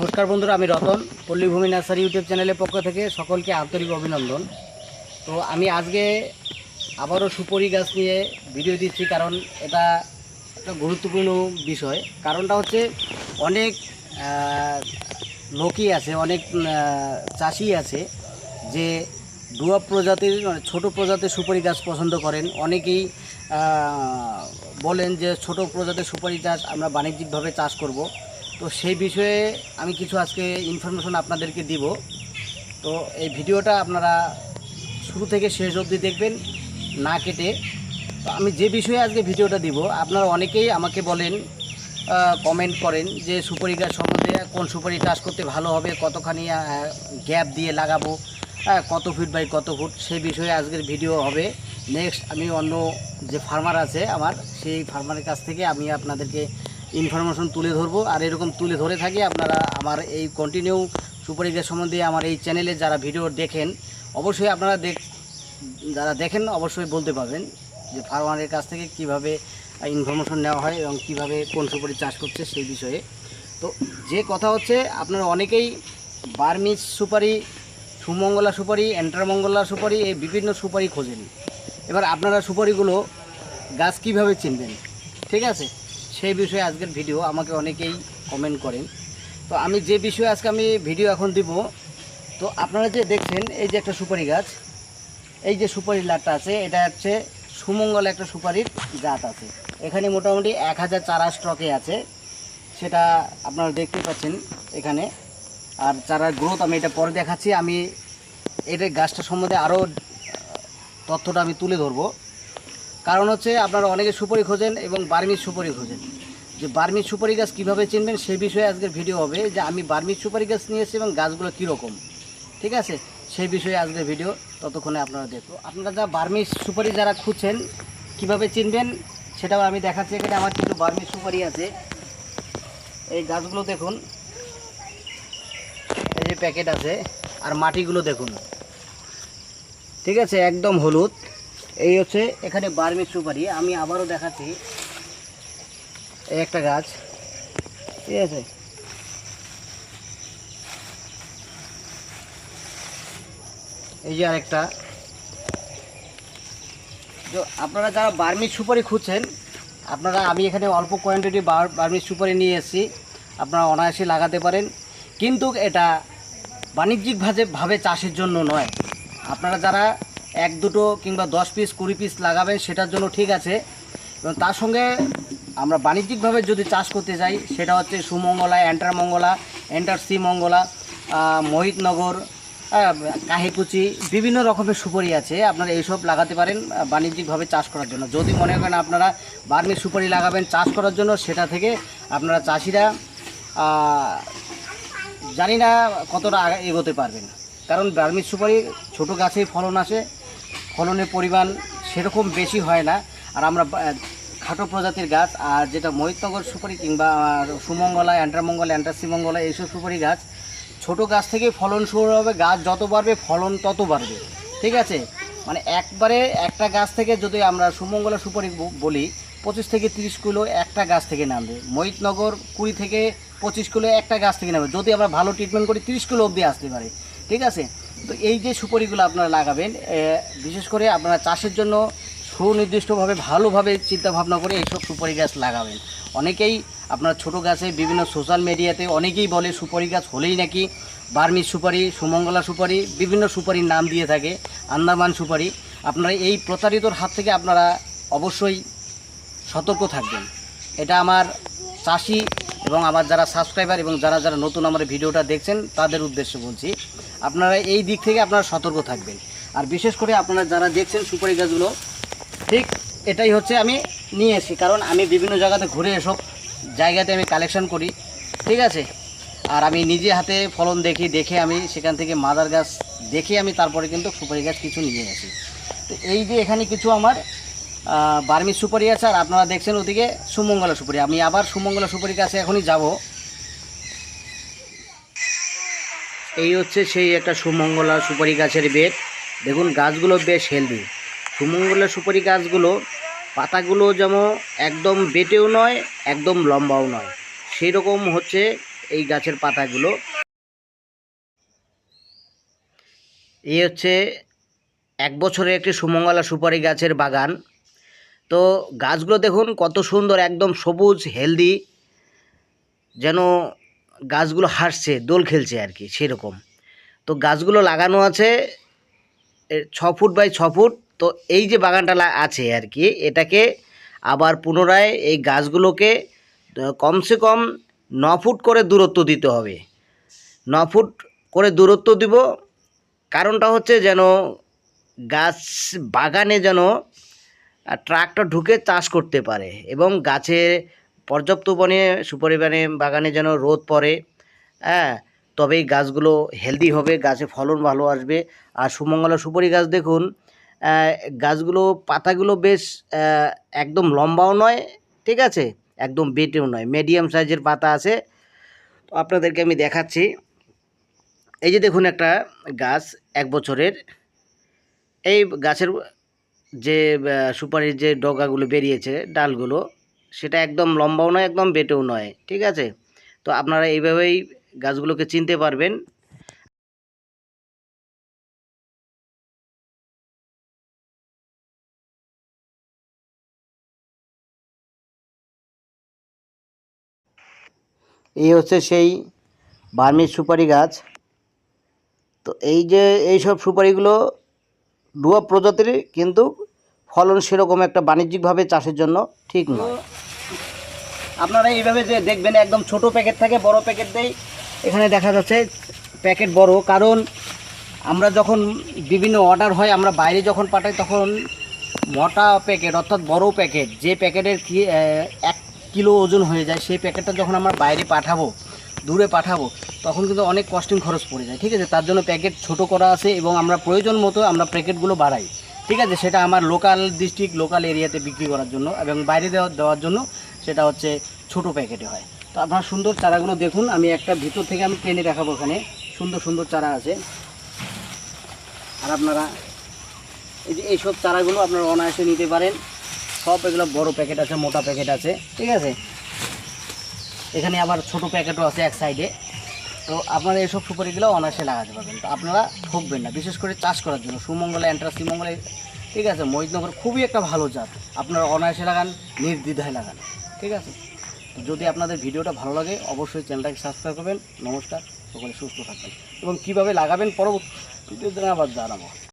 নমস্কার বন্ধুরা, আমি রতন, পল্লীভূমি নার্সারি ইউটিউব চ্যানেলের পক্ষ থেকে সকলকে আন্তরিক অভিনন্দন। তো আমি আজকে আবারও সুপরি গাছ নিয়ে ভিডিও দিচ্ছি কারণ এটা একটা গুরুত্বপূর্ণ বিষয়। কারণটা হচ্ছে অনেক লোকই আছে, অনেক চাষি আছে যে ডুয়া প্রজাতির মানে ছোটো প্রজাতির সুপারি গাছ পছন্দ করেন। অনেকেই বলেন যে ছোট প্রজাতির সুপারি চাষ আমরা বাণিজ্যিকভাবে চাষ করব। তো সেই বিষয়ে আমি কিছু আজকে ইনফরমেশন আপনাদেরকে দিব। তো এই ভিডিওটা আপনারা শুরু থেকে শেষ অবধি দেখবেন, না কেটে। তো আমি যে বিষয়ে আজকে ভিডিওটা দিব, আপনারা অনেকেই আমাকে বলেন কমেন্ট করেন যে সুপারি গাছ সম্বন্ধে কোন সুপারি চাষ করতে ভালো হবে, কতখানি গ্যাপ দিয়ে লাগাবো কত ফিট বাই কত ফুট সেই বিষয়ে আজকের ভিডিও হবে। নেক্সট আমি অন্য যে ফার্মার আছে আমার, সেই ফার্মারের কাছ থেকে আমি আপনাদেরকে ইনফরমেশন তুলে ধরবো। আর এরকম তুলে ধরে থাকি আপনারা আমার এই কন্টিনিউ সুপারি গাছ সম্বন্ধে আমার এই চ্যানেলে যারা ভিডিও দেখেন, অবশ্যই আপনারা দেখ, যারা দেখেন অবশ্যই বলতে পারবেন যে ফার্মারের কাছ থেকে কীভাবে ইনফরমেশন নেওয়া হয় এবং কীভাবে কোন সুপারি চাষ করছে সেই বিষয়ে। তো যে কথা হচ্ছে, আপনারা অনেকেই বার্মিজ সুপারি, সুমঙ্গলা সুপারি, এন্টারমঙ্গলা সুপারি, এই বিভিন্ন সুপারি খোঁজেন। এবার আপনারা সুপারিগুলো গাছ কীভাবে চিনবেন? ঠিক আছে? সেই বিষয়ে আজকের ভিডিও আমাকে অনেকেই কমেন্ট করেন। তো আমি যে বিষয়ে আজকে আমি ভিডিও এখন দিব, তো আপনারা যে দেখছেন, এই যে একটা সুপারি গাছ, এই যে সুপারি লাটটা আছে, এটা হচ্ছে সুমঙ্গল একটা সুপারির জাত আছে। এখানে মোটামুটি এক হাজার চারা স্টকে আছে, সেটা আপনারা দেখতে পাচ্ছেন এখানে। আর চারার গ্রোথ আমি এটা পরে দেখাচ্ছি, আমি এটা গাছটা সম্বন্ধে আরও তথ্যটা আমি তুলে ধরবো। কারণ হচ্ছে আপনারা অনেকে সুপারি খোঁজেন এবং বার্মিজ সুপারি খোঁজেন। যে বার্মিজ সুপারি গাছ কীভাবে চিনবেন সেই বিষয়ে আজকের ভিডিও হবে যে আমি বার্মিজ সুপারি গাছ নিয়ে এসেছি এবং গাছগুলো কীরকম। ঠিক আছে? সেই বিষয়ে আজকের ভিডিও ততক্ষণে আপনারা দেখো আপনারা যা বার্মিজ সুপারি যারা খুঁজছেন, কীভাবে চিনবেন সেটাও আমি দেখাচ্ছি। এখানে আমার কিছু বার্মিজ সুপারি আছে। এই গাছগুলো দেখুন। এই যে প্যাকেট আছে। আর মাটিগুলো দেখুন। ঠিক আছে? একদম হলুদ। এই হচ্ছে এখানে বার্মি সুপারি। আমি আবারও দেখাচ্ছি একটা গাছ। ঠিক আছে? এই যে আরেকটা। তো আপনারা যারা বার্মি সুপারি খুঁজছেন, আপনারা আমি এখানে অল্প কোয়ান্টিটি বার্মি সুপারি নিয়ে এসেছি। আপনারা অনায়াসে লাগাতে পারেন। কিন্তু এটা বাণিজ্যিকভাবে ভাবে চাষের জন্য নয়। আপনারা যারা এক দুটো কিংবা দশ পিস কুড়ি পিস লাগাবেন, সেটার জন্য ঠিক আছে। এবং তার সঙ্গে আমরা বাণিজ্যিকভাবে যদি চাষ করতে যাই, সেটা হচ্ছে Sumangala inter Mangala inter C Mangala Mohitnagar Kahikuchi, বিভিন্ন রকমের সুপারি আছে। আপনারা এইসব লাগাতে পারেন বাণিজ্যিকভাবে চাষ করার জন্য। যদি মনে করেন আপনারা বার্মিক সুপারি লাগাবেন চাষ করার জন্য, সেটা থেকে আপনারা চাষিরা জানি না কতটা এগোতে পারবেন। কারণ বার্মিক সুপারি ছোট গাছেই ফলন আসে ফলনের পরিমাণ সেরকম বেশি হয় না। আর আমরা খাটো প্রজাতির গাছ, আর যেটা মহিতনগর সুপারি কিংবা সুমঙ্গলা, অ্যান্টারমঙ্গলা, অ্যান্টাসিমঙ্গলা, এইসব সুপারি গাছ, ছোট গাছ থেকে ফলন শুরু হবে। গাছ যত বাড়বে, ফলন তত বাড়বে। ঠিক আছে? মানে একবারে একটা গাছ থেকে যদি আমরা সুমঙ্গলা সুপারি বলি, পঁচিশ থেকে তিরিশ কিলো একটা গাছ থেকে নামবে। মহিতনগর কুড়ি থেকে পঁচিশ কিলো একটা গাছ থেকে নামবে। যদি আমরা ভালো ট্রিটমেন্ট করি, তিরিশ কিলো অবধি আসতে পারে। ঠিক আছে? তো এই যে সুপারিগুলো আপনারা লাগাবেন বিশেষ করে আপনারা চাষের জন্য সুনির্দিষ্টভাবে, ভালোভাবে চিন্তা ভাবনা করে এইসব সুপারি গাছ লাগাবেন। অনেকেই আপনার ছোট গাছে বিভিন্ন সোশ্যাল মিডিয়াতে অনেকেই বলে সুপারি গাছ হলেই নাকি বার্মিজ সুপারি, সুমঙ্গলা সুপারি, বিভিন্ন সুপারির নাম দিয়ে থাকে, আন্দামান সুপারি। আপনারা এই প্রতারিতর হাত থেকে আপনারা অবশ্যই সতর্ক থাকবেন। এটা আমার চাষি এবং আমার যারা সাবস্ক্রাইবার এবং যারা যারা নতুন আমার ভিডিওটা দেখছেন, তাদের উদ্দেশ্যে বলছি, আপনারা এই দিক থেকে আপনারা সতর্ক থাকবেন। আর বিশেষ করে আপনারা যারা দেখছেন সুপারি গাছগুলো, ঠিক এটাই হচ্ছে আমি নিয়ে এসি কারণ আমি বিভিন্ন জায়গাতে ঘুরে এসব জায়গাতে আমি কালেকশন করি, ঠিক আছে? আর আমি নিজে হাতে ফলন দেখি, দেখে আমি সেখান থেকে মাদার গাছ দেখে আমি তারপরে কিন্তু সুপারি গাছ কিছু নিয়ে আসি। তো এই যে এখানে কিছু আমার বার্মি সুপারি আছে আর আপনারা দেখছেন ওদিকে সুমঙ্গলা সুপারি আমি আবার সুমঙ্গলা সুপারির কাছে এখনই যাব। এই হচ্ছে সেই একটা সুমঙ্গলা সুপারি গাছের বেড দেখুন, গাছগুলো বেশ হেলদি সুমঙ্গলা সুপারি গাছগুলো, পাতাগুলো যেমন একদম বেটেও নয়, একদম লম্বাও নয়। সেই রকম হচ্ছে এই গাছের পাতাগুলো। এই হচ্ছে এক বছরের একটি সুমঙ্গলা সুপারি গাছের বাগান। তো গাছগুলো দেখুন কত সুন্দর, একদম সবুজ হেলদি যেন গাছগুলো হাসছে দোল খেলছে আর কি, সেরকম। তো গাছগুলো লাগানো আছে ছ ফুট বাই ছ ফুট, তো এই যে বাগানটা আছে আর কি, এটাকে আবার পুনরায় এই গাছগুলোকে কমসে কম ন ফুট করে দূরত্ব দিতে হবে। ন ফুট করে দূরত্ব দিব, কারণটা হচ্ছে যেন গাছ বাগানে যেন ট্রাকটা ঢুকে চাষ করতে পারে এবং গাছে পর্যাপ্ত বনে সুপরিমাণে বাগানে যেন রোদ পড়ে হ্যাঁ তবেই গাছগুলো হেলদি হবে, গাছে ফলন ভালো আসবে। আর সুমঙ্গলা সুপারি গাছ দেখুন গাছগুলো, পাতাগুলো বেশ একদম লম্বাও নয়, ঠিক আছে? একদম বেটেও নয় মিডিয়াম সাইজের পাতা আছে। তো আপনাদেরকে আমি দেখাচ্ছি। এই যে দেখুন একটা গাছ, এক বছরের। এই গাছের যে সুপারির যে ডগাগুলো বেরিয়েছে, ডালগুলো, সেটা একদম লম্বাও নয়, একদম বেটেও নয়, ঠিক আছে? তো আপনারা এইভাবেই গাছগুলোকে চিনতে পারবেন। এই হচ্ছে সেই বার্মিজ সুপারি গাছ। তো এই যে, এইসব সুপারিগুলো ডুয়া প্রজাতির কিন্তু ফলন সেরকম একটা বাণিজ্যিকভাবে চাষের জন্য ঠিক নয়। আপনারা এইভাবে যে দেখবেন, একদম ছোট প্যাকেট থাকে, বড় প্যাকেট দেই, এখানে দেখা যাচ্ছে প্যাকেট বড়। কারণ আমরা যখন বিভিন্ন অর্ডার হয়, আমরা বাইরে যখন পাঠাই, তখন মোটা প্যাকেট অর্থাৎ বড় প্যাকেট, যে প্যাকেটের কি এক কিলো ওজন হয়ে যায়, সেই প্যাকেটটা যখন আমরা বাইরে পাঠাবো দূরে পাঠাবো, তখন কিন্তু অনেক কস্টিং খরচ পড়ে যায়, ঠিক আছে? তার জন্য প্যাকেট ছোট করা আছে এবং আমরা প্রয়োজন মতো আমরা প্যাকেটগুলো বাড়াই, ঠিক আছে? সেটা আমার লোকাল ডিস্ট্রিক্ট লোকাল এরিয়াতে বিক্রি করার জন্য এবং বাইরে দেওয়া, দেওয়ার জন্য সেটা হচ্ছে ছোট প্যাকেটে হয়। তো আপনার সুন্দর চারাগুলো দেখুন, আমি একটা ভিতর থেকে আমি টেনে দেখাবো ওখানে, সুন্দর সুন্দর চারা আছে। আর আপনারা, এই যে এইসব চারাগুলো আপনারা অনায়াসে নিতে পারেন, সব এগুলো বড় প্যাকেট আছে, মোটা প্যাকেট আছে, ঠিক আছে? এখানে আবার ছোট প্যাকেটও আছে এক সাইডে তো আপনারা এইসব সুপারিগুলো অনায়াসে লাগাতে পারবেন। তো আপনারা ঠকবেন না, বিশেষ করে চাষ করার জন্য। সুমঙ্গলে, অ্যান্ট্রাস শ্রীমঙ্গলে ঠিক আছে? মহিদনগর খুবই একটা ভালো জাত। আপনারা অনায়াসে লাগান, নির্দ্বিধায় লাগান, ঠিক আছে? যদি আপনাদের ভিডিওটা ভালো লাগে, অবশ্যই চ্যানেলটাকে সাবস্ক্রাইব করবেন। নমস্কার, সকলে সুস্থ থাকবেন। এবং কীভাবে লাগাবেন, পরবর্তী আবার জানাব।